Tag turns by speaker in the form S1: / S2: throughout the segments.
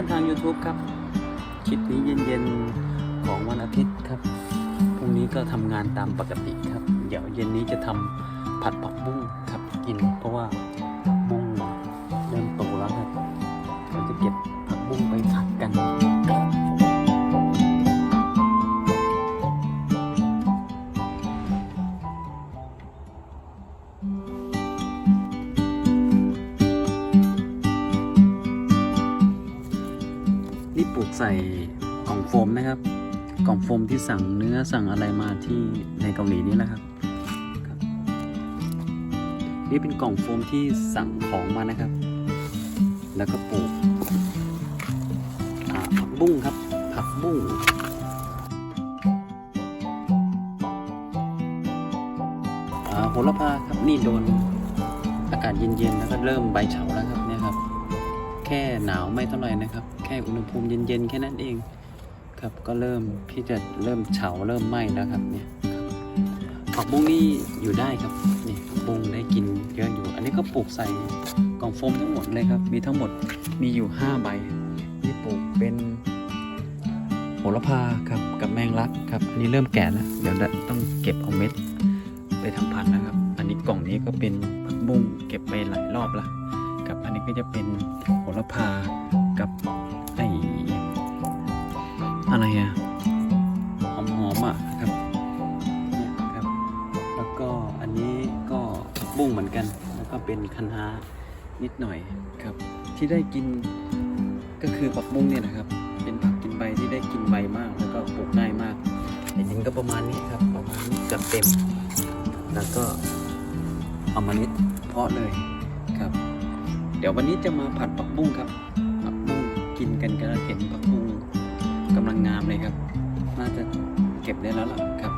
S1: อนๆทาง YouTube ครับคลิปนี้เย็นๆของวันอาทิตย์ครับพรุ่งนี้ก็ทำงานตามปกติครับ เดี๋ยวเย็นนี้จะทำผัดผักบุ้งครับกิน เพราะว่าผักบุ้งเริ่มโตแล้วครับเราจะเก็บ ใส่กล่องโฟมนะครับ กล่องโฟมที่สั่งเนื้อสั่งอะไรมาที่ในเกาหลีนี่แหละครับ นี่เป็นกล่องโฟมที่สั่งของมานะครับ แล้วก็ปลูกผักบุ้งครับ ผักบุ้งโหระพาครับนี่โดนอากาศเย็นๆแล้วก็เริ่มใบเฉาแล้วครับ แค่หนาวไม่เท่าไหร่นะครับ แค่อุณหภูมิเย็นๆแค่นั้นเองครับก็เริ่มที่จะเริ่มเฉาเริ่มไหม้แล้วครับเนี่ยผักบุ้งนี่อยู่ได้ครับนี่บุ้งได้กินเยอะอยู่ อันนี้ก็ปลูกใส่กล่องโฟมทั้งหมดเลยครับ มีทั้งหมดมีอยู่ 5 ใบที่ปลูกเป็นโหระพาครับกับแมงลักครับอันนี้เริ่มแก่แล้วเดี๋ยวต้องเก็บเอาเม็ดไปทำพันธุ์นะครับ อันนี้กล่องนี้ก็เป็นผักบุ้งเก็บไปหลายรอบล้วกับอันนี้ก็จะเป็น ระพากับไออะไรอะหอมหอมๆอะครับเนี่ยครับ แล้วก็อันนี้ก็บุ้งเหมือนกัน แล้วก็เป็นคะน้านิดหน่อยครับ ที่ได้กินก็คือผักบุ้งเนี่ยนะครับ เป็นผักกินใบที่ได้กินใบมาก แล้วก็ปลูกง่ายมากแต่ดินก็ประมาณนี้ครับ ประมาณนี้เกือบเต็ม แล้วก็เอามานิดเพาะเลย เดี๋ยววันนี้จะมาผัดผักบุ้งครับผักบุ้งกินกันก็เห็นผักบุ้งกำลังงามเลยครับ น่าจะเก็บได้แล้วล่ะครับ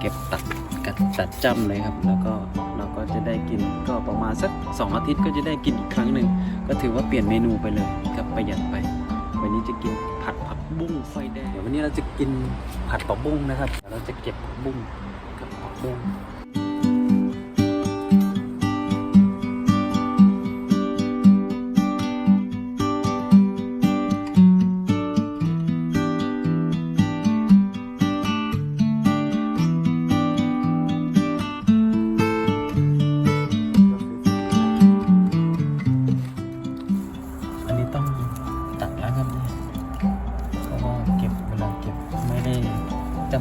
S1: เก็บตัดกัดตัดจ้ำเลยครับ แล้วก็เราก็จะได้กินก็ประมาณสักสองอาทิตย์ก็จะได้กินอีกครั้งหนึ่งก็ถือว่าเปลี่ยนเมนูไปเลยครับประหยัดไป วันนี้จะกินผัดผักบุ้งไฟแดงเดี๋ยววันนี้เราจะกินผัดผักบุ้งนะครับเดี๋ยวเราจะเก็บผักบุ้งกับผักบุ้ง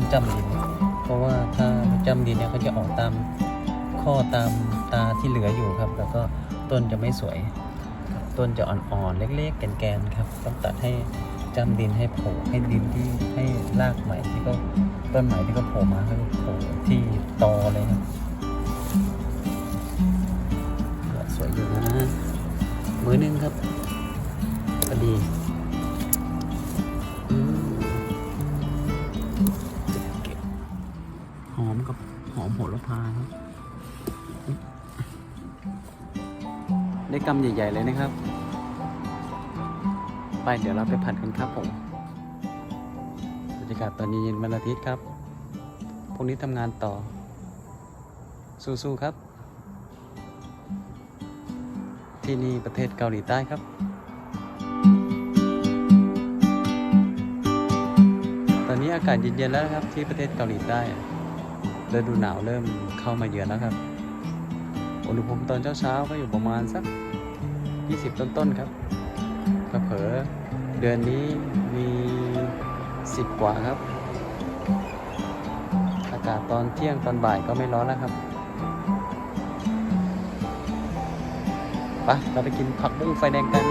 S1: ำจำดิน เพราะว่าถ้าจำดินเนี่ยเขาจะออกตามข้อตามตาที่เหลืออยู่ครับ แล้วก็ต้นจะไม่สวย ต้นจะอ่อนๆเล็ก ๆ แกนๆครับต้องตัดให้จำดินให้โผล่ให้ดินที่ให้รากใหม่ที่เขาต้นใหม่ที่เขาโผล่มาเขาโผล่ที่ตอเลยครับสวยอยู่นะมือหนึงครับก็ดี หอมกับหอมโหระพาครับได้กำใหญ่ๆเลยนะครับ ไปเดี๋ยวเราไปผัดกันครับผมบรรยากาศตอนเย็นวันอาทิตย์ครับพรุ่งนี้ทำงานต่อ สู้ๆครับ ที่นี่ประเทศเกาหลีใต้ครับ ตอนนี้อากาศเย็นๆแล้วครับที่ประเทศเกาหลีใต้ ฤดูหนาวเริ่มเข้ามาเยือนแล้วครับ อุณหภูมิตอนเช้าๆก็อยู่ประมาณสัก 20 ต้นๆครับเผอเดือนนี้มี 10 กว่าครับ อากาศตอนเที่ยงตอนบ่ายก็ไม่ร้อนแล้วครับไปเราไปกินผักบุ้งไฟแดงกัน